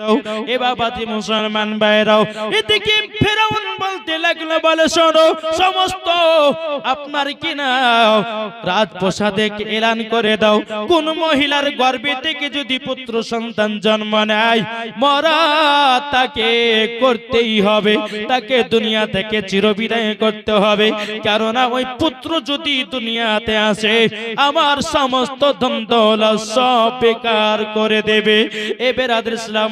দাও। মুসলমান ভাইরাও, এদিকে ফেরাউন বলতে লাগল, বলে শোনো, সমস্ত আপনার রাজপ্রসাদে এলান করে দাও। কোন মহিলার থেকে যদি পুত্র সন্তান জন্ম নেয়, মরা তাকে করতেই হবে। তাকে দুনিয়া থেকে চিরবিদায় করতে হবে। কেননা ওই পুত্র যদি দুনিয়াতে আসে, আমার সমস্ত দৌলত সব বেকার করে দেবে। এবার আদর ইসলাম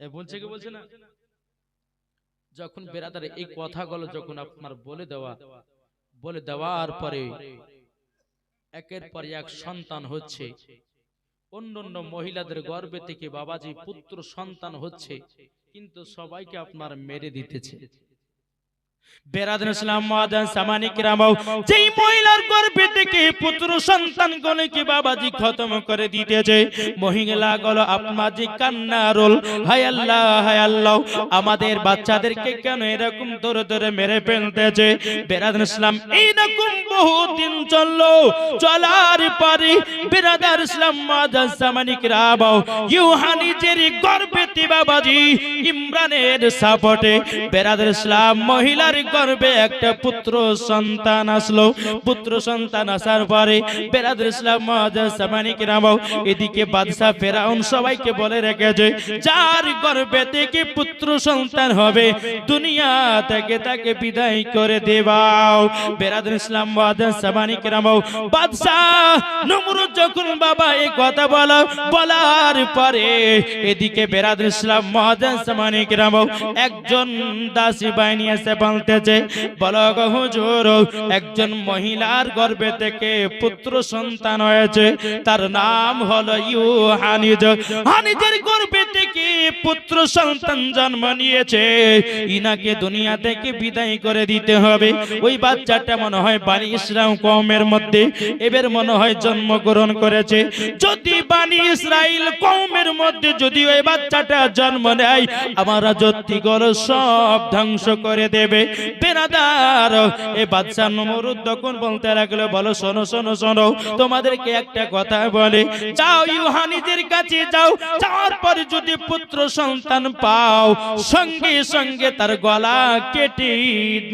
এ বলছে কি বলছে না? যখন বেরাদার এই কথাগুলো যখন আপনার বলে দেওয়া বলে দেওয়ার পরে একের পর এক সন্তান হচ্ছে। অন্য অন্য মহিলাদের গর্বে থেকে বাবাজি পুত্র সন্তান হচ্ছে কিন্তু সবাইকে আপনার মেরে দিতেছে। বেরাদন ইসলাম মাদান সামানিক রামাও যেই মহিলার গর্ভে থেকে পুত্র সন্তান গণকে বাবাজি খতম করে দিতেছে। মহিলা গলো আপনাজি কান্না রোল। হায় আল্লাহ হায় আল্লাহ। আমাদের বাচ্চাদেরকে কেন এরকম ধরে ধরে মেরে ফেলতেছে? বেরাদন ইসলাম এইরকম বহুদিন চলল চলার পরে বেরাদার ইসলাম মাদান সামানিক রামাও ইউহানিজের গর্ভে বাবাজি ইমরানের সাপোর্টে বেরাদার ইসলাম মহিলার গর্ভে একটা পুত্র সন্তান আসলো। পুত্র সন্তান আসার পরে বেরাদুল ইসলাম মহাজাজ সামানিক নামাও এদিকে বাদশাহ ফেরাউন সবাইকে বলে রেখেছে, যার গর্বে থেকে পুত্র সন্তান হবে, দুনিয়া থেকে তাকে বিদায় করে দেবাও। বেরাদুল ইসলাম মহাজাজ সামানিক নামাও বাদশাহ নমরুদ যখন বাবা এই কথা বলা, বলার পরে এদিকে বেরাদুল ইসলাম মহাজাজ সামানিক নামাও একজন দাসী বাহিনী এসে বলতেছে বলো গো হুজুর, একজন মহিলার গর্ভে থেকে পুত্র সন্তান হয়েছে। তার নাম হলো ইউ হানিজ হানিজের গর্ভে থেকে পুত্র সন্তান জন্ম নিয়েছে। ইনাকে দুনিয়া থেকে বিদায় করে দিতে হবে। ওই বাচ্চাটা মনে হয় বানি ইসলাম কওমের মধ্যে। এবার মনে হয় জন্মগ্রহণ করেছে। যদি বানি ইসরাইল কওমের মধ্যে যদি ওই বাচ্চাটা জন্ম নেয়, আমার রাজত্বগুলো সব ধ্বংস করে দেবে। বেনাদার এই বাদশাহ নমরুদ তখন বলতে লাগল, বলো, শোনো শোনো শোনো, তোমাদেরকে একটা কথা বলে। যাও ইউহানিদের কাছে যাও যাওয়ার পরে যদি পুত্র সন্তান পাও, সঙ্গে সঙ্গে তার গলা কেটে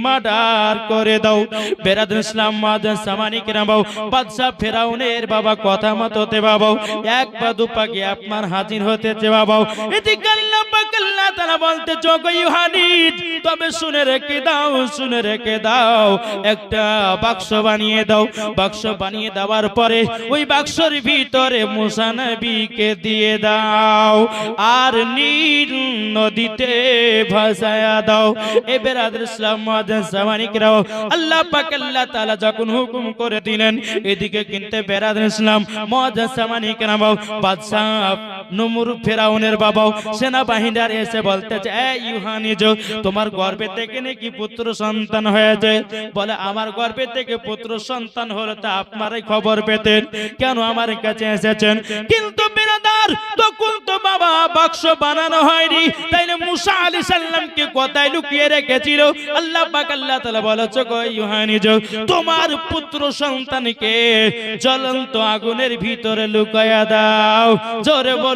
মার্ডার করে দাও। বেরাদ ইসলাম মাদান সামানিক নামাও বাদশাহ ফেরাউনের বাবা কথা মতোতে বাবাও এক পা দু গিয়ে আপনার হাজির হতেছে বাবাও এদিকে আল্লাহ পাক আল্লাহ তাআলা বলতে যোগ ইউহানিদ, তবে শুনে রেখে দাও, শুনে রেখে দাও, একটা বাক্স বানিয়ে দাও। বাক্স বানিয়ে দেওয়ার পরে ওই বাক্সর ভিতরে মুসা নবীকে দিয়ে দাও আর নীল নদীতে ভাসায়া দাও। এ বেরাদর ইসলাম মুআজ্জাজ সামানিক রাও আল্লাহ পাক আল্লাহ তাআলা যখন হুকুম করে দিলেন, এদিকে কিন্তু বেরাদর ইসলাম মুআজ্জাজ সামানিক রাও বাদশা নমরু ফেরাউনের বাবাও সেনাবাহিনীর এসে বলতেছে, এ ইউহানিজ তোমার গর্ভে থেকে নাকি পুত্র সন্তান হয়েছে? বলে, আমার গর্ভে থেকে পুত্র সন্তান হলো তা আপনারাই খবর পেতেন। কেন আমার কাছে এসেছেন? কিন্তু বিরাদার তো বাবা বাক্স বানানো হয়নি। তাইলে মুসা আলী সাল্লামকে কোথায় লুকিয়ে রেখেছিল? আল্লাহ পাক, আল্লাহ তাআলা বলেছে গো তোমার পুত্র সন্তানকে জ্বলন্ত আগুনের ভিতরে লুকায়া দাও। জোরে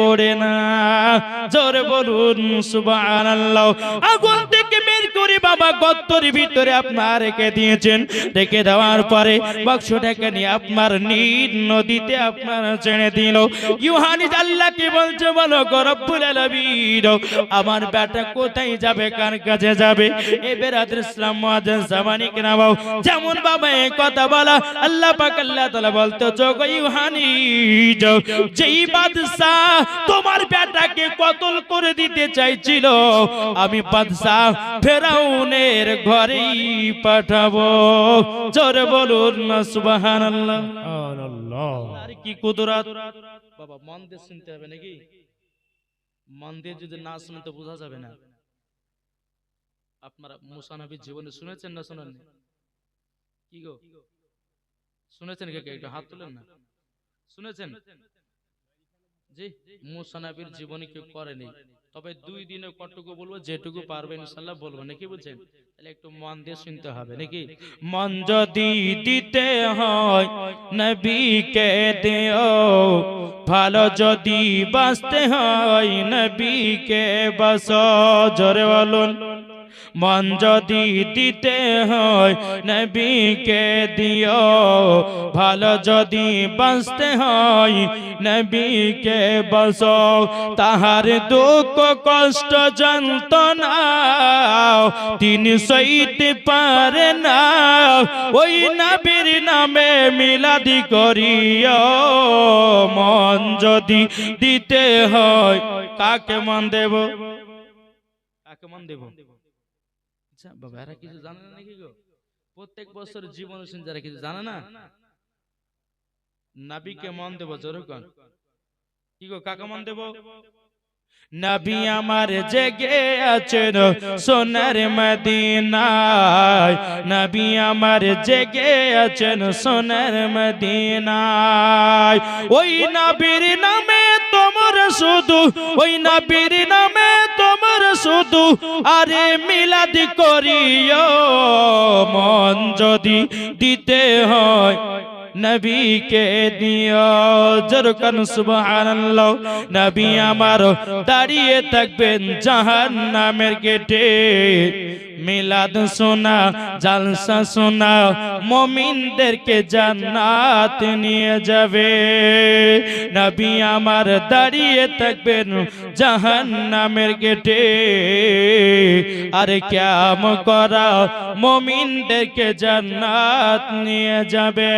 পড়ে না। জোরে বলুন সুবহানাল্লাহ। আগুন থেকে করে বাবা ভিতরে আপনার রেখে দিয়েছেন। রেখে দেওয়ার পরে বাক্সটাকে নিয়ে আপনার নীল নদীতে আপনার ছেড়ে দিল। ইউহানি আল্লাহকে বলছে বলো আমার বেটা কোথায় যাবে, কার কাছে যাবে? এ ইসলাম জামানি কেনাবাও যেমন বাবা কথা বলা, আল্লাহ পাক আল্লাহ বলতে যোগ ইউহানি যেই বাদশাহ তোমার বেটাকে কতল করে দিতে চাইছিল, আমি বাদশাহ ফেরাউনের ঘরেই পাঠাবো। জোরে বলুন না সুবহানাল্লাহ। আর কি কুদরত। বাবা মন দিয়ে শুনতে হবে নাকি? মন দিয়ে যদি না শুনে তো বোঝা যাবে না। আপনারা মুসানবীর জীবনে শুনেছেন না শোনেন কি গো? শুনেছেন কে? একটু হাত তুলেন না। শুনেছেন? জি মুসা নবীর জীবনে কেউ করেনি। তবে দুই দিনে কতটুকু বলব? যেটুকু পারবে ইনশাল্লাহ বলব। নাকি বুঝছেন তাহলে একটু মন দিয়ে শুনতে হবে নাকি? মন যদি দিতে হয় নবীকে দেও ভালো যদি বাঁচতে হয় নবীকে বাস জোরে বলুন। মন যদি দিতে হয়, নবীকে দিও। ভালো যদি বাঁচতে হয়, নবীকে বস তাহার দুঃখ, কষ্ট, যন্ত্রণা তিনি সইতে পারে না। ওই নবীর নামে মিলাদি করিও। মন যদি দিতে হয়, কাকে মন দেব? কাকে মন দেব? আচ্ছা বাবা এরা কিছু জানে না নাকি গো? প্রত্যেক বছর জীবন যারা কিছু জানে না? নাবিকে মন দেব জোরকন কি গো কাকে মন দেব? নবী আমার জেগে আছেন সোনার মদিনায়। নবী আমার জেগে আছেন সোনার মদিনায়। ওই নবীর নামে তোমার শুধু ওই নবীর নামে তোমার শুধু আরে মিলাদ করিও। মন যদি দিতে হয়, নবীকে দিও। জরকান সুবহানাল্লাহ, নবী আমার দাঁড়িয়ে থাকবেন জাহান্নামের গেটে। মিলাদ শোনা, জালসা শোনা, মমিনদেরকে জান্নাত নিয়ে যাবে। নবী আমার দাঁড়িয়ে থাকবেন জাহান্নামের গেটে। আরে ক্যাম করা মমিনদেরকে জান্নাত নিয়ে যাবে।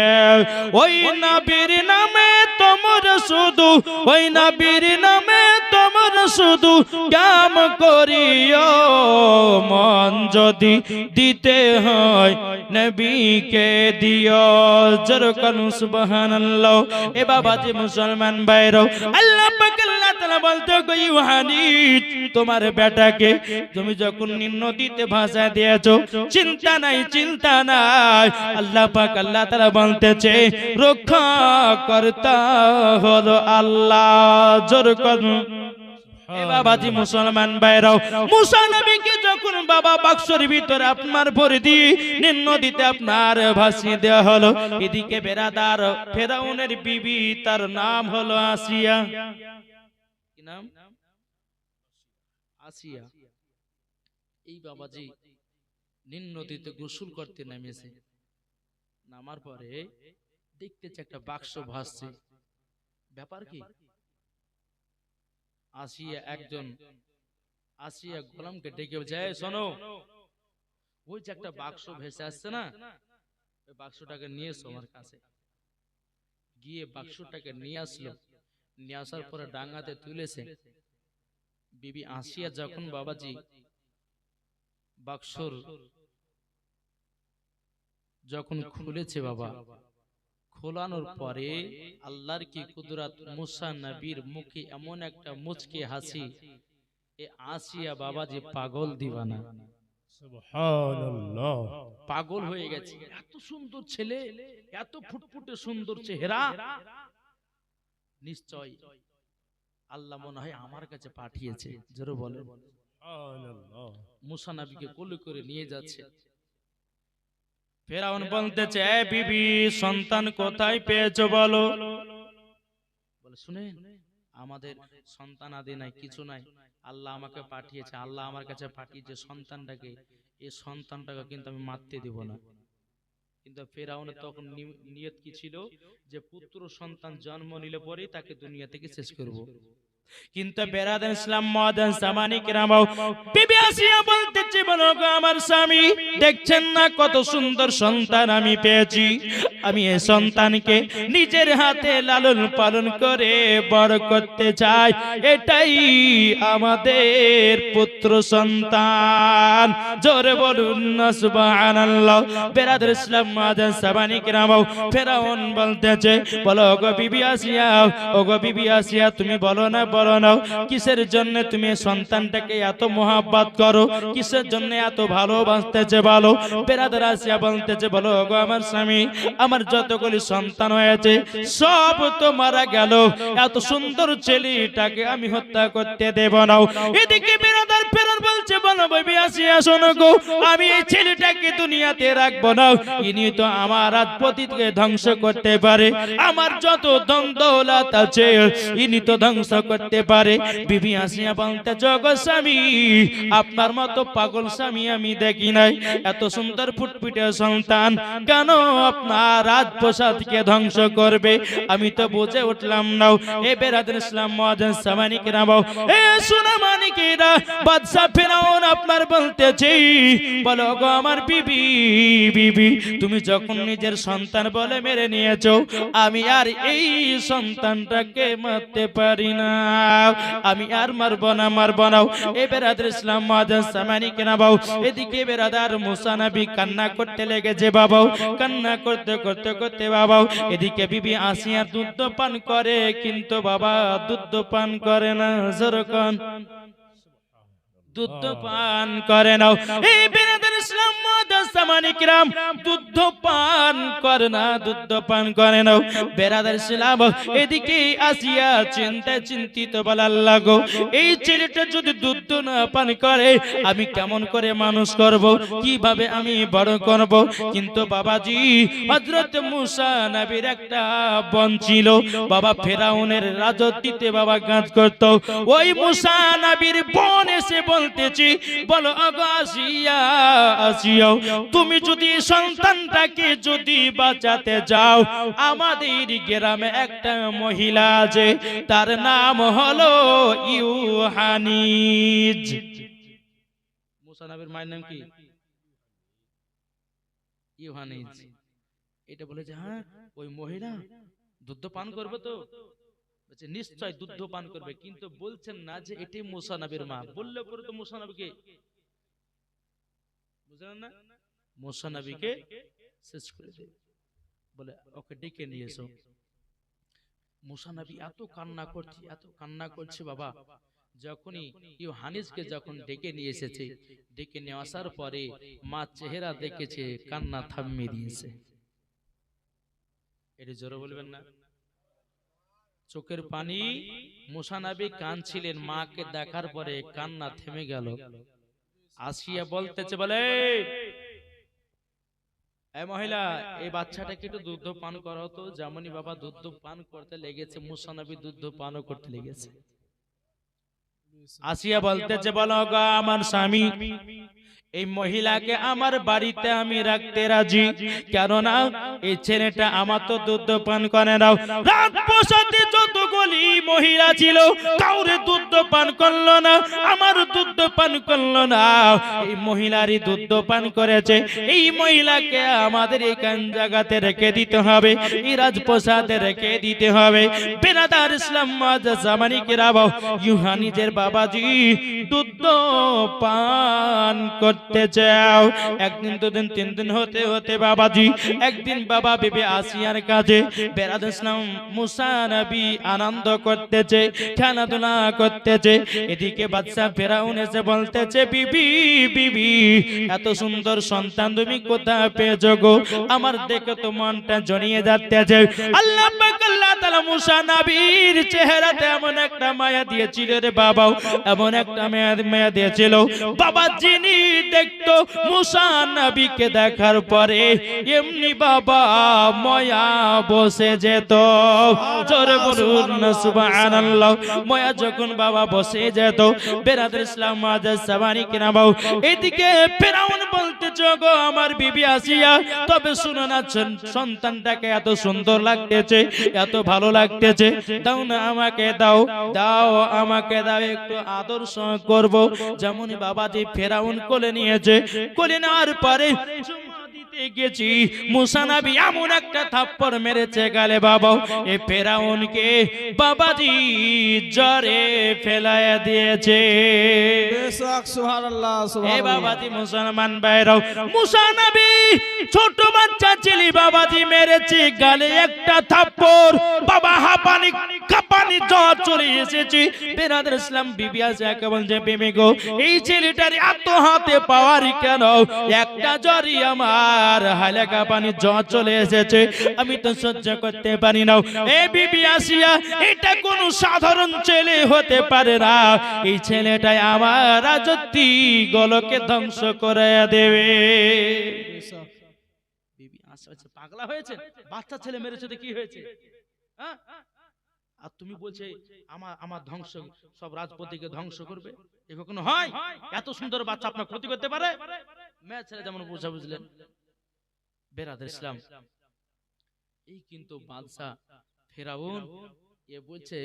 ওই নবীর নামে তোমার শুধু, ওই নবীর নামে তোমার শুধু কাম করিও, মন যদি দিতে হয় নবীকে দিও। জরকান সুবহানাল্লাহ। এ বাবা যে মুসলমান ভাইরো, আল্লাহ পাক আল্লাহ তাআলা বলতে কই ইউহানি তোমার বেটাকে তুমি যখন নদীতে ভাষা দিয়েছ, চিন্তা নাই চিন্তা নাই। আল্লাহ পাক আল্লাহ তাআলা বলতেছে রক্ষা করতা হলো আল্লাহ। জোর করুন। এ বাবাজি মুসলমান ভাইরাও, মুসা নবীকে যখন বাবা বাক্সর ভিতরে আপনার ভরে দিয়ে নদীতে আপনার ভাসিয়ে দেওয়া হলো, এদিকে বেরাদার ফেরাউনের বিবি তার নাম হলো আসিয়া। নাম? আসিয়া। এই বাবাজি নিম্ন নদীতে গোসল করতে নেমেছে নামার পরে দেখতেছে একটা বাক্স ভাসছে। ব্যাপার কি? আসিয়া একজন আসিয়া গোলামকে ডেকে "এই শোনো। ওই যে একটা বাক্স ভেসে আসছে না? ওই বাক্সটাকে নিয়ে এসো আমার কাছে। গিয়ে বাক্সটাকে নিয়ে আসলো। নিয়ে আসার পরে ডাঙ্গাতে তুলেছে। বিবি আসিয়া যখন বাবাজি বাক্সর যখন খুলেছে বাবা। খোলানোর পরে আল্লাহর কি কুদরাত মুসা নবীর মুখে এমন একটা মুচকে হাসি। এ আসিয়া বাবাজি পাগল দিবানা। পাগল হয়ে গেছে। এত সুন্দর ছেলে এত ফুটফুটে সুন্দর চেহারা। নিশ্চয় আল্লাহ মনে হয় আমার কাছে পাঠিয়েছে। জোরে বলে মুসা নবীকে কোলে করে নিয়ে যাচ্ছে। ফেরাউন বলতেছে "এ বিবি সন্তান কোথায় পেয়েছ বলো? বলে? শুনেন আমাদের সন্তান আদি নাই কিছু নাই। আল্লাহ আমাকে পাঠিয়েছে আল্লাহ আমার কাছে পাঠিয়েছে সন্তানটাকে। এই সন্তানটাকে কিন্তু আমি মারতে দেব না। কিন্তু ফেরাউনের তখন নিয়ত কি ছিল? যে পুত্র সন্তান জন্ম নিলে পরেই তাকে দুনিয়া থেকে শেষ করব। কিন্তু বেরাদান ইসলাম মহাদান সামানি কিরামাও। বিবি আসিয়া বলতেছে বলো গো আমার স্বামী দেখছেন না কত সুন্দর সন্তান আমি পেয়েছি। আমি এই সন্তানকে নিজের হাতে লালন পালন করে বড় করতে চাই। এটাই আমাদের পুত্র সন্তান। জোরে বলুন না সুবহানাল্লাহ। বেরাদার ইসলাম মহাদান সামানি কিরামাও। ফেরাউন বলতেছে বলো গো বিবি আসিয়া ও গো বিবি আসিয়া তুমি বলো না বলো না কিসের জন্য তুমি সন্তানটাকে এত মোহাব্বত করো? কিসের জন্য এত ভালোবাসতেছে বলো? বেরাদার আসিয়া বলতেছে, বলো গো আমার স্বামী, আমার যতগুলি সন্তান হয়েছে, সব তো মারা গেল। এত সুন্দর ছেলেটাকে আমি হত্যা করতে দেব না। এদিকে বেরাদার ফেরার বলছে, বলো বিবি আসিয়া শোনো গো। আমি এই ছেলেটাকে দুনিয়াতে রাখব না। ইনি তো আমার রাজপতিকে ধ্বংস করতে পারে। আমার যত দ্বন্দ্বলাত আছে, ইনি তো ধ্বংস করতে পারে। বিবি আসিয়া বলতে, জগৎ স্বামী, আপনার মতো পাগল স্বামী আমি দেখি নাই। এত সুন্দর ফুটফুটে সন্তান কেন আপনার রাজপ্রসাদকে ধ্বংস করবে? আমি তো বুঝে উঠলাম না। এ বেরাদুল ইসলাম, মহাজন সামানিক রামাও এ সোনা মানিকেরা বাদশা ফেরাউন আপনার বলতেছে, বলো গো আমার বিবি বিবি, তুমি যখন নিজের সন্তান বলে মেরে নিয়েছো, আমি আর এই সন্তানটাকে মারতে পারি না। আমি আর মারবো না মারবো না। এ বেরাদার ইসলাম সামানি কেনা বাবু, এদিকে বেরাদার মুসা নবী কান্না করতে লেগেছে বাবাও কান্না করতে করতে করতে বাবাও এদিকে বিবি আসিয়া দুধ পান করে, কিন্তু বাবা দুধ পান করে না যেরকম দুধ পান করে নাও এই মাদাসামানি কিরাম দুধ পান করে না দুধ পান করে ইসলাম এদিকে আসিয়া চিন্তা চিন্তিত বলার লাগো এই ছেলেটা যদি দুধ না পান করে, আমি কেমন করে মানুষ করব? কীভাবে আমি বড় করব? কিন্তু বাবাজি, হযরত মুসা নবীর একটা বন ছিল। বাবা ফেরাউনের রাজত্বিতে বাবা কাজ করত। ওই মুসা নবীর বন এসে বলতেছি, বলো আসিয়া আসিয়া তুমি যদি সন্তানটাকে যদি বাঁচাতে যাও, আমাদের গ্রামে একটা মহিলা আছে, তার নাম হলো ইউহানিজ। মুসা নবীর মায়ের নাম কি? ইউহানিজ। এটা বলেছে হ্যাঁ ওই মহিলা দুধ পান করবে তো? নিশ্চয় দুধ পান করবে। কিন্তু বলছেন না যে এটি মুসা নবীর মা। বললে পরে তো মুসা নবীকে বুঝলেন না? শেষ করে দেবে বলে, ওকে ডেকে নিয়ে এসো। এত কান্না করছে, এত কান্না করছে বাবা। যখনই ইউহানিসকে যখন ডেকে নিয়ে এসেছে, ডেকে নিয়ে আসার পরে মা চেহারা দেখেছে, কান্না থামিয়ে দিয়েছে। এটি জোরে বলবেন না। চোখের পানি, মুসানাবি কানছিলেন মাকে দেখার পরে কান্না থেমে গেল। আসিয়া বলতেছে, বলে মহিলা এই বাচ্চাটাকে একটু দুধ পান করাও তো। যেমনই বাবা দুধ পান করতে লেগেছে মুসানবী দুধ পানও করতে লেগেছে। আসিয়া বলতেছে বলো গো আমার স্বামী এই মহিলাকে আমার বাড়িতে আমি রাখতে রাজি। কেননা এই ছেলেটা আমার তো দুধ পান করে নাও। রাত বসাতে যতগুলি মহিলা ছিল, কাউরে দুধ পান করল না, আমার দুধ পান করল না। এই মহিলারই দুধ পান করেছে। এই মহিলাকে আমাদের এখান জায়গাতে রেখে দিতে হবে, এই রাজপ্রসাদে রেখে দিতে হবে। বেনাদার ইসলাম জামানি কেরাবাও ইউহানিজের বাবাজি দুধ পান করতে চাও। একদিন, দুদিন, তিন দিন হতে হতে বাবাজি, একদিন বাবা বিবি আসিয়ার কাছে বেরাদ ইসলাম মুসা নবী আনন্দ করতেছে, খেলাধুলা করতেছে। এদিকে বাচ্চা ফেরাউন এসে বলতেছে, বিবি বিবি, এত সুন্দর সন্তান তুমি কোথা পেয়েছ গো? আমার দেখে তো মনটা জড়িয়ে যাচ্ছে। আল্লাহ আল্লাহ এমন একটা মায়া দিয়েছিল। বাবা যিনি দেখতো মুসা নবীকে দেখার পরে এমনি বাবা ময়া বসে যেত। জোরে বলুন, সুবহানাল্লাহ, ময়া যখন বাবা বসে যেত বেরাদ ইসলাম মাদার সাবানি কিনা বাবু, এদিকে ফেরাউন বলতে গো আমার বিবি আসিয়া তবে শুনে না সন- সন্তানটাকে এত সুন্দর লাগতেছে, এত ভালো লাগতেছে। দাও না আমাকে দাও দাও আমাকে দাও, একটু আদর্শ করব। যেমন বাবাজি ফেরাউন কোলে নিয়েছে, কোলে নেওয়ার পরে চুমা দিতে গেছি মুসানাবি এমন একটা থাপ্পড় মেরেছে গালে বাবা। এ ফেরাউনকে বাবাজি ফেলায়া দিয়েছে। এ বাবাজি মুসলমান ভাইরাও মুসা ছোট বাচ্চা ছিলি বাবাজি মেরেছে গালে একটা থাপ্পড়। বাবা হাপানি কাপানি জ্বর চলে এসেছে। বেনাদের ইসলাম বিবি আছে, একে বলছে বেমে গো, এই ছেলেটার এত হাতে পাওয়ার কেন? একটা জ্বরই আমার হালে পানি জ্বর চলে এসেছে। আমি তো সহ্য করতে পারি না। এ বিবি আসিয়া, এটা কোনো সাধারণ ছেলে হতে পারে না। এই ছেলেটাই আমার রাজত্বি, গলকে ধ্বংস করে দেবে। বিবি পাগলা হয়েছে? বাচ্চা ছেলে মেরেছে তো কি হয়েছে? হ্যাঁ? আর তুমি বলছে আমার আমার ধ্বংস সব রাজপতিকে ধ্বংস করবে। এ কখনো হয়? এত সুন্দর বাচ্চা আপনার ক্ষতি করতে পারে? মেয়ে ছেলে যেমন বোঝা বুঝলেন। বেরাদের ইসলাম। এই কিন্তু বাদশা ফেরাউন এ বলছে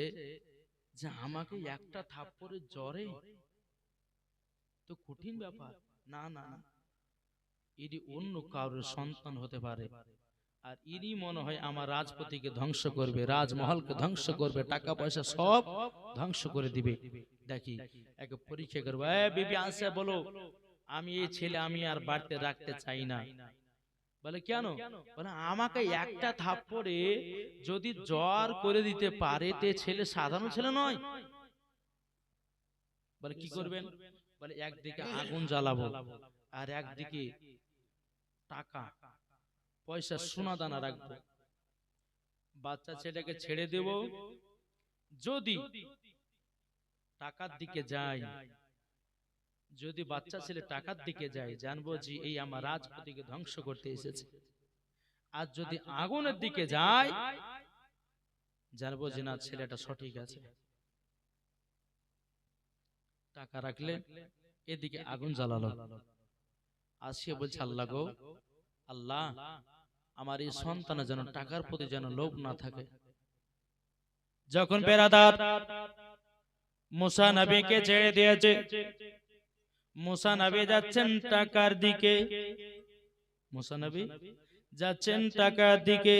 যে আমাকে একটা থাপ্পড়ের জ্বরে? তো কঠিন ব্যাপার। না না। না এটি অন্য কারোর সন্তান হতে পারে। আর ইনি মনে হয় আমার রাজপতিকে ধ্বংস করবে রাজমহলকে ধ্বংস করবে টাকা পয়সা সব ধ্বংস করে দিবে। দেখি এক পরীক্ষা করব বিবি আসে বলো আমি এই ছেলে আমি আর বাড়তে রাখতে চাই না। বলে কেন? বলে আমাকে একটা থাপ্পড়ে যদি জ্বর করে দিতে পারে তে ছেলে সাধারণ ছেলে নয়? বলে কি করবেন? বলে একদিকে আগুন জ্বালাবো আর একদিকে টাকা পয়সা সোনা দানা রাখব। বাচ্চা ছেলেকে ছেড়ে দেব। যদি টাকার দিকে যায়। যদি বাচ্চা ছেলে টাকার দিকে যায় জানব যে এই আমার রাজপতিকে ধ্বংস করতে এসেছে। আর যদি আগুনের দিকে যায় জানব যে না ছেলেটা সঠিক আছে। টাকা রাখলে এদিকে আগুন জ্বালালো। আসিয়ে বলছে আল্লাহ গো আল্লাহ আমার এই সন্তানের যেন টাকার প্রতি যেন লোভ না থাকে। যখন বেরাদার মুসা নবীকে ছেড়ে দিয়েছে মুসা নবী যাচ্ছেন টাকার দিকে। মুসা নবী যাচ্ছেন টাকার দিকে।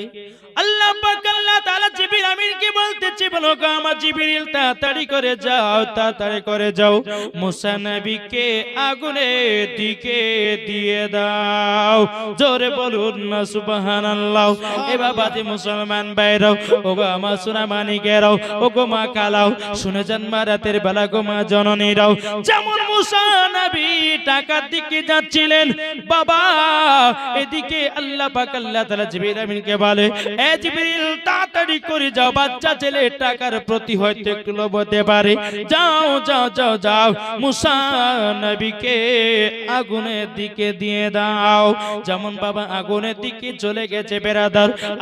আল্লাহ পাক আল্লাহ তাআলা জিবরিল আমিনকে বলতেছে বলো গো আমার জিবরিল তাড়াতাড়ি করে যাও তাড়াতাড়ি করে যাও। মুসা নবীকে আগুনের দিকে দিয়ে দাও। জোরে বলুন না সুবহানাল্লাহ। এ বাবাজি মুসলমান বাইরাও ও গো আমার সোনা মানিকেরাও ও গো মা কালাও শুনে যান মা রাতের বেলা গো মা জননীরাও। যেমন মুসা নবী টাকার দিকে যাচ্ছিলেন বাবা এদিকে আল্লাহ চলে গেছে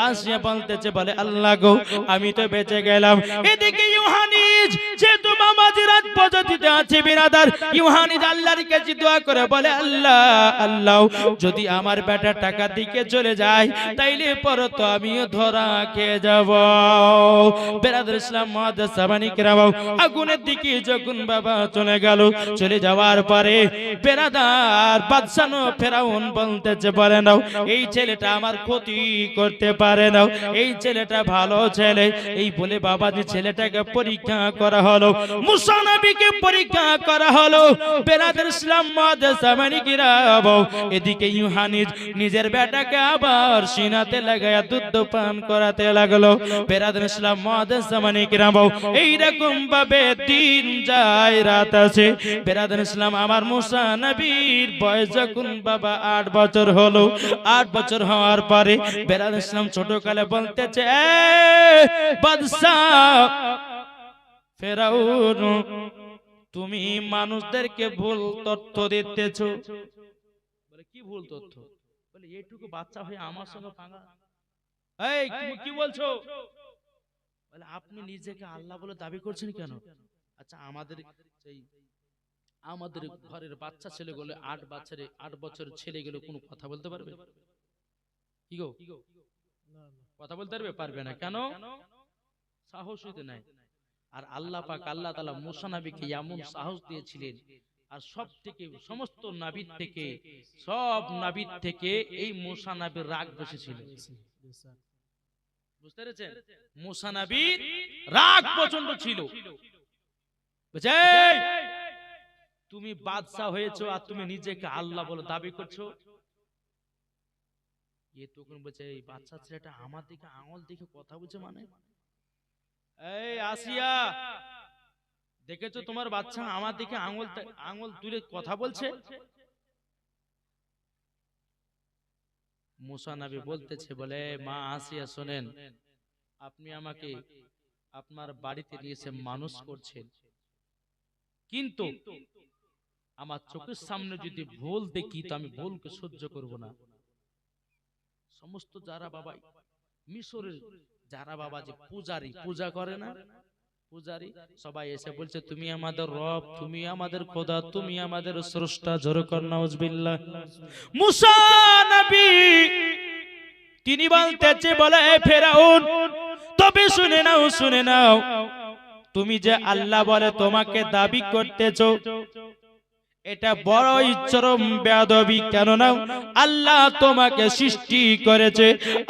আসিয়া বলতেছে, বলে, আল্লাহ গো, আমি তো বেঁচে গেলাম। এদিকে ইউহানিজ পদ্ধতিতে আছে বেরাদার, ইউহানিজ দোয়া করে, বলে, আল্লাহ আল্লাহ, যদি আমার বেটা টাকার দিকে চলে যায়, তাইলে পর তো আমিও ধরা খেয়ে যাব। বেরাদার ইসলাম মহাদাস সাবানি কেরাবাও আগুনের দিকে যখন বাবা চলে গেল, চলে যাওয়ার পরে বেরাদার বাদশানো ফেরাউন বলতেছে, বলে নাও, এই ছেলেটা আমার ক্ষতি করতে পারে না এই ছেলেটা ভালো ছেলে। এই বলে বাবা যে ছেলেটাকে পরীক্ষা করা হলো, মুসা নবীকে পরীক্ষা করা হলো, বেরাদার ইসলাম, মাদ্রাসা মানে গিরাবো এদিকে ইউহানিজ নিজের বেটাকে আবার সিনাতে লাগায়া দুধ পান করাতে লাগল। বেরাদ ইসলাম মহাদেশ জামানি কিরাম এইরকম ভাবে দিন যায় রাত আছে বেরাদ ইসলাম আমার মুসা নবীর বয়স যখন বাবা আট বছর হলো। আট বছর হওয়ার পরে বেরাদ ইসলাম ছোটকালে বলতেছে "এ, বাদশাহ ফেরাউন তুমি মানুষদেরকে ভুল তথ্য দিতেছ। কি ভুল তথ্য? বলে এইটুকু বাচ্চা হয়ে আমার সঙ্গে পাঙ্গা এই তুমি কি বলছো? বলে আপনি নিজেকে আল্লাহ বলে দাবি করছেন কেন? আচ্ছা আমাদের সেই আমাদের ঘরের বাচ্চা ছেলেগুলো আট বছরে আট বছরের ছেলেগুলো কোনো কথা বলতে পারবে? কি গো? কথা বলতে পারবে? পারবে না। কেন? সাহস হইতে নাই। আর আল্লাহ পাক আল্লাহ তাআলা মুসা নবীকে এমন সাহস দিয়েছিলেন। আর সব থেকে সমস্ত নাবির থেকে সব নাবির থেকে এই মুসা নবীর রাগ বেশি ছিল। বুঝতে পেরেছেন? মুসা নবীর রাগ প্রচণ্ড ছিল। তুমি বাদশাহ হয়েছো আর তুমি নিজেকে আল্লাহ বলে দাবি করছ? এ তখন বলছে এই বাচ্চা ছেলেটা আমার দিকে আঙুল দিকে কথা বলছে মানে? এই আসিয়া দেখেছ তোমার বাচ্চা আমার দিকে আঙুল আঙুল তুলে কথা বলছে? মুসা নবী বলতেছে বলে মা আসিয়া শোনেন আপনি আমাকে আপনার বাড়িতে নিয়ে এসে মানুষ করছেন। কিন্তু আমার চোখের সামনে যদি ভুল দেখি তো আমি ভুলকে সহ্য করব না। সমস্ত যারা বাবা মিশরের যারা বাবা যে পূজারি পূজা করে না পূজারি সবাই এসে বলছে তুমি আমাদের রব তুমি আমাদের খোদা তুমি আমাদের স্রষ্টা নাউজবিল্লাহ। মুসা নবী তিনি বলতেছে বলে "এ ফেরাউন তবে শুনে নাও শুনে নাও। তুমি যে আল্লাহ বলে তোমাকে দাবি করতেছো এটা বড়ই চরম বেয়াদবি, কেননা আল্লাহ তোমাকে সৃষ্টি করেছে,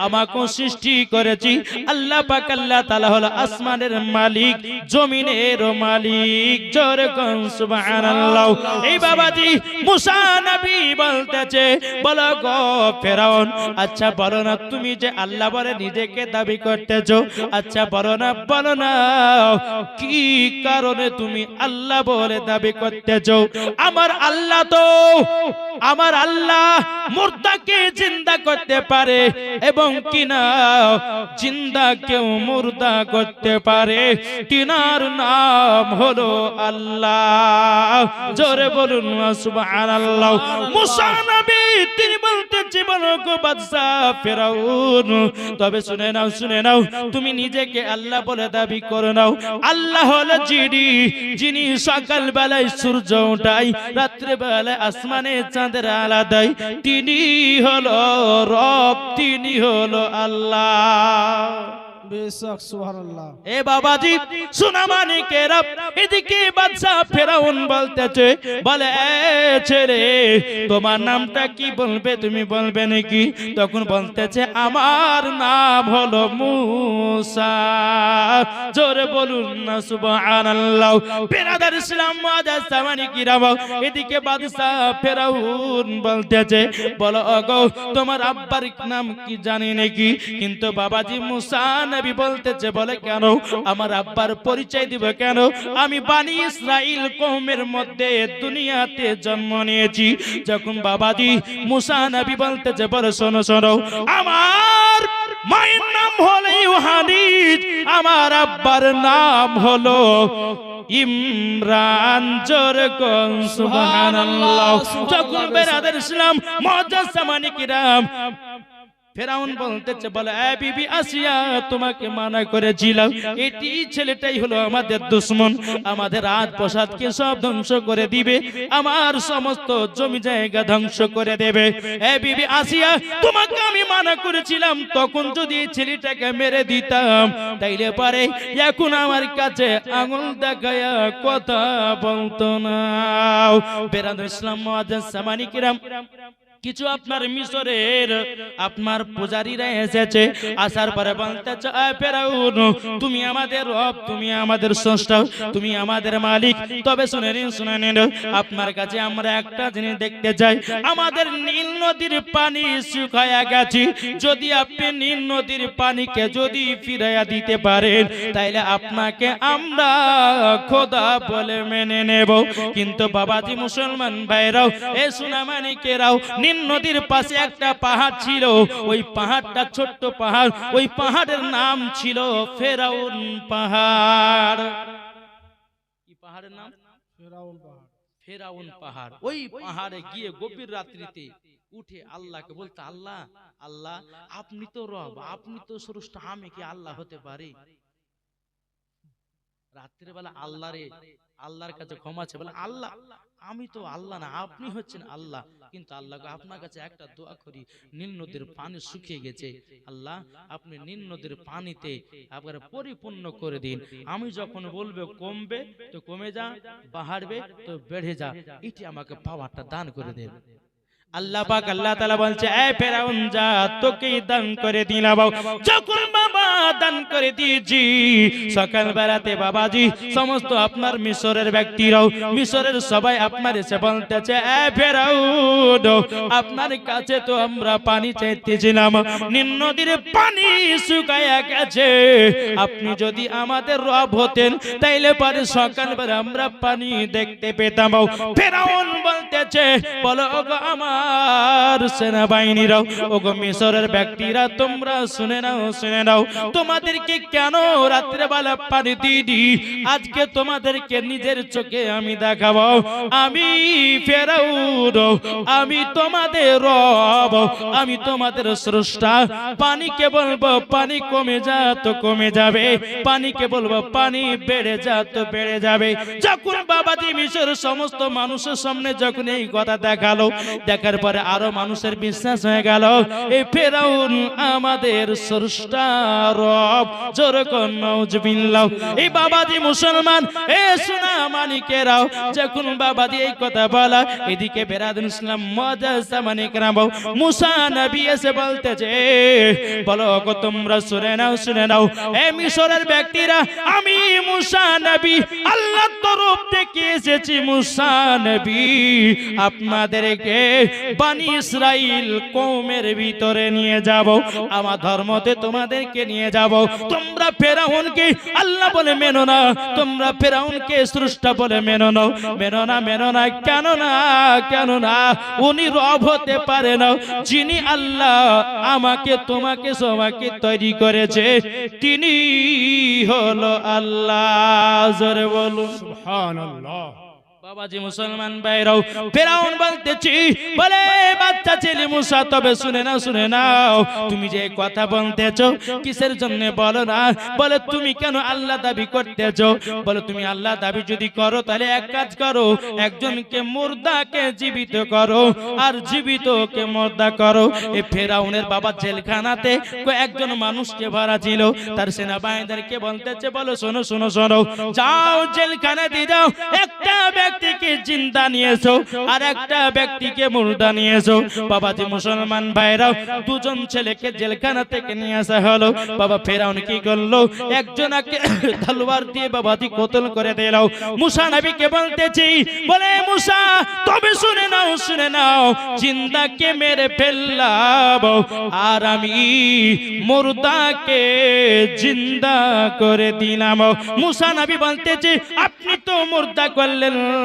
আমাকেও সৃষ্টি করেছি। আল্লাহ পাক আল্লাহ তাআলা হলো আসমানের মালিক, জমিনের মালিক জোরে কোন সুবহানাল্লাহ। এই বাবাজি মুসা নবী বলতেছে, বলো গো ফেরাউন আচ্ছা বলো না, তুমি যে আল্লাহ বলে নিজেকে দাবি করতেছো আচ্ছা বলো না বলো না, কি কারণে তুমি আল্লাহ বলে দাবি করতেছো? আমার আল্লাহ তো, আমার আল্লাহ মুর্দাকে জিন্দা করতে পারে এবং কিনা জিন্দা কেউ মুর্দা করতে পারে। তিনার নাম হলো আল্লাহ। জোরে বলুন তিনি বলতে জীবন ফেরাউন। তবে শুনে নাও শুনে নাও, তুমি নিজেকে আল্লাহ বলে দাবি করো নাও। আল্লাহ হলো যিনি যিনি সকাল বেলায় সূর্য ওঠায় রাত্রে বেলায় আসমানে চাঁদের আলাদাই তিনি হলো রব তিনি হলো আল্লাহ। মানিকের এদিকে আমার নাম হলো জোরে বলুন না এদিকে ফেরাউন বলতেছে, বলো ওগো তোমার আব্বার নাম কি জানি নাকি? কিন্তু বাবাজি, মুসা নবী বলতেছে, বলে কেন? আমার আব্বার পরিচয় দিব কেন? আমি বানি ইসরাইল কওমের মধ্যে দুনিয়াতে জন্ম নিয়েছি। যখন বাবাজি মুসা নবী বলতেছে, বলে শোনো শোনো, আমার মায়ের নাম হলো ইউহানিজ আমার আব্বার নাম হলো ইমরান জোর কোন, সুবহানাল্লাহ। যখন বেরাদার ইসলাম মুআজ্জাজ সামানি কিরাম ফেরাউন বলতেছে বলে এ বিবি আসিয়া তোমাকে মানা করেছিলাম। এটি ছেলেটাই হলো আমাদের দুশ্মন। আমাদের রাত প্রসাদকে সব ধ্বংস করে দিবে। আমার সমস্ত জমি জায়গা ধ্বংস করে দেবে। এ বিবি আসিয়া তোমাকে আমি মানা করেছিলাম। তখন যদি ছেলেটাকে মেরে দিতাম তাইলে পারে এখন আমার কাছে আঙুল দেখায়া কথা বলতো না। বেরাদ ইসলাম মুআজ্জাজ সামানি কিরাম কিছু আপনার মিশরের আপনার পূজারীরা এসেছে, আসার পরে বলতেছে "এ ফেরাউন, তুমি আমাদের রব, তুমি আমাদের স্রষ্টা, তুমি আমাদের মালিক। তবে শুনে নিন শুনে নিন, আপনার কাছে আমরা একটা জিনিস দেখতে চাই। আমাদের নীল নদীর পানি শুকায়া গেছে। যদি আপনি নীল নদীর পানিকে যদি ফিরাইয়া দিতে পারেন, তাইলে আপনাকে আমরা খোদা বলে মেনে নেব। কিন্তু বাবাজি মুসলমান ভাইরাও, এ সুনামানিকেরাও, নীল নদীর পাশে একটা পাহাড় ছিল। ওই পাহাড়টা ছোট্ট পাহাড়। ওই পাহাড়ের নাম ছিল ফেরাউন পাহাড়। কি পাহাড়ের নাম? ফেরাউন পাহাড়। ফেরাউন পাহাড়। ওই পাহাড়ে গিয়ে গভীর রাত্রিতে উঠে আল্লাহকে বলতে আল্লাহ আল্লাহ আপনি তো রব আপনি তো স্রষ্টা আমি কি আল্লাহ হতে পারি? রাত্রের বেলা আল্লাহরে আল্লাহর কাছে ক্ষমা আছে বলে আল্লাহ আমি তো আল্লাহ না আপনি হচ্ছেন আল্লাহ। কিন্তু আল্লাহ আপনার কাছে একটা দোয়া করি নীল নদীর পানি শুকিয়ে গেছে। আল্লাহ আপনি নীল নদীর পানিতে আপনার পরিপূর্ণ করে দিন। আমি যখন বলবে কমবে তো কমে যা বাহারবে তো বেড়ে যা। এটি আমাকে পাওয়ারটা দান। করে দেন। আল্লাহ পাক আল্লাহ তাআলা বলছে, এ ফেরাউন, যা তোকে দান করে দিলাম। যখন বাবা দান করে দিয়েছি সকাল বেলাতে বাবাজি, সমস্ত আপনার মিশরের ব্যক্তিরাও, মিশরের সবাই আপনার এসে বলতেছে, এ ফেরাউন, আপনার কাছে তো আমরা পানি চাইতেছিলাম নীল নদীর পানি শুকায়া গেছে। আপনি যদি আমাদের রব হতেন, তাইলে পরে সকালবেলা আমরা পানি দেখতে পেতাম। ফেরাউন বলতেছে, বলো, ওগো আমার সেনাবাহিনীরাও, ওগো মিশরের ব্যক্তিরা, তোমরা শুনে নাও শুনে নাও। তোমাদেরকে কেন রাত্রেবেলা পানি দিদি আজকে তোমাদেরকে নিজের চোখে আমি দেখাবো। আমি ফেরাউন, আমি তোমাদের রব, আমি তোমাদের স্রষ্টা। পানিকে বলব, পানি কমে যা তো কমে যাবে। পানিকে বলব, পানি বেড়ে যা তো বেড়ে যাবে। যখন বাবাজি মিশর সমস্ত মানুষের সামনে যখন এই কথা দেখাল, দেখার পরে আরও মানুষের বিশ্বাস হয়ে গেল। এই ফেরাউন আমাদের স্রষ্টা রব। জোরকন নওজবিল্লাহ এই বাবাজি মুসলমান, এ সোনা মানিকেরাও, যখন বাবাজি এই কথা বলা, এদিকে বেরাদুল ইসলাম মজাজা মানিকরাম মুসা নবী এসে বলতেছে বলো গো তোমরা শুনে নাও শুনে নাও। এ মিশরের ব্যক্তিরা, আমি মুসা নবী আল্লাহ তরফ থেকে এসেছি মুসা নবী। আপনাদেরকে বানি ইসরাইল কৌমের ভিতরে নিয়ে যাব। আমার ধর্মতে তোমাদেরকে নিয়ে যাব। তোমরা ফেরাউনকে আল্লাহ বলে মেনো না। তোমরা ফেরাউনকে স্রষ্টা বলে মেনো না। মেনো না মেনো না, কেন না কেন না? উনি রব হতে পারে না। যিনি আল্লাহ আমাকে, তোমাকে, সবাইকে তৈরি করেছে, তিনি হলো আল্লাহ। জোরে বলুন। সুবহানাল্লাহ। বাবাজি মুসলমান ভাইরাও, ফেরাউন বলতেছি, বলে, বাচ্চা ছেলে মুসা, তবে শুনে নাও শুনে নাও, তুমি যে কথা বলতেছ, কিসের জন্য বলো না? বলে, তুমি কেন আল্লাহ দাবি করতেছ? বলে, তুমি আল্লাহ দাবি যদি করো, তাহলে এক কাজ করো, একজনকে মুর্দাকে জীবিত করো, আর জীবিতকে করো। এ ফেরাউনের বাবা জেলখানাতে একজন মানুষকে ভরা ছিল, তার সেনাবাহিনীদেরকে বলতেছে, বলো, শোনো শোনো শোনো, যাও দিয়ে যাও, একটা ব্যক্তিকে জিন্দা নিয়েছো, আর একটা ব্যক্তিকে মুর্দা নিয়েছো। বাবাজি মুসলমান ভাইরাও দুজন ছেলেকে জেলখানা থেকে নিয়ে আসা হলো। বাবা ফেরাউন কি করল? একজনকে তলোয়ার দিয়ে বাবাজি কতল করে দিল। মুসা নবীকে বলতেছি, বলে, মুসা, তবে শুনে নাও শুনে নাও, জিন্দাকে মেরে ফেললাম, আর আমি মুর্দাকে জিন্দা করে দিলাম। মুসা নবী বলতেছে, আপনি তো মুর্দা করলেন।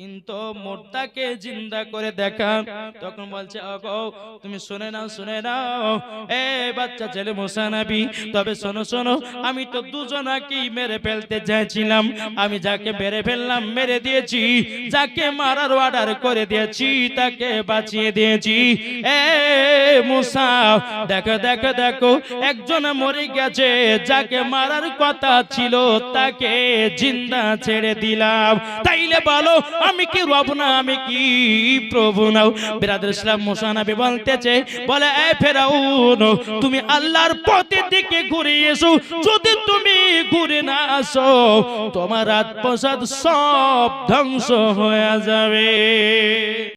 কিন্তু মোর্দাকে জিন্দা করে দেখা। তখন বলছে অগো তুমি শুনে নাও শুনে নাও। এ বাচ্চা ছেলে মুসানাবি, তবে শোনো শোনো, আমি তো দুজনাকেই মেরে ফেলতে চাইছিলাম আমি যাকে মেরে ফেললাম, মেরে দিয়েছি। যাকে মারার অর্ডার করে দিয়েছি, তাকে বাঁচিয়ে দিয়েছি। এ মুসা, দেখো দেখো দেখো, একজন মরে গেছে। যাকে মারার কথা ছিল, তাকে জিন্দা ছেড়ে দিলাম। তাইলে বলো আমি কি রব না, আমি কি প্রভু নাও বিরাদুল ইসলাম মুসানাবি বলতেছে, বলে, এ ফেরাউন, তুমি আল্লাহর পথের দিকে ঘুরে এসো। যদি তুমি ঘুরে না আসো, তোমার আত্মসাদ সব ধ্বংস হয়ে যাবে।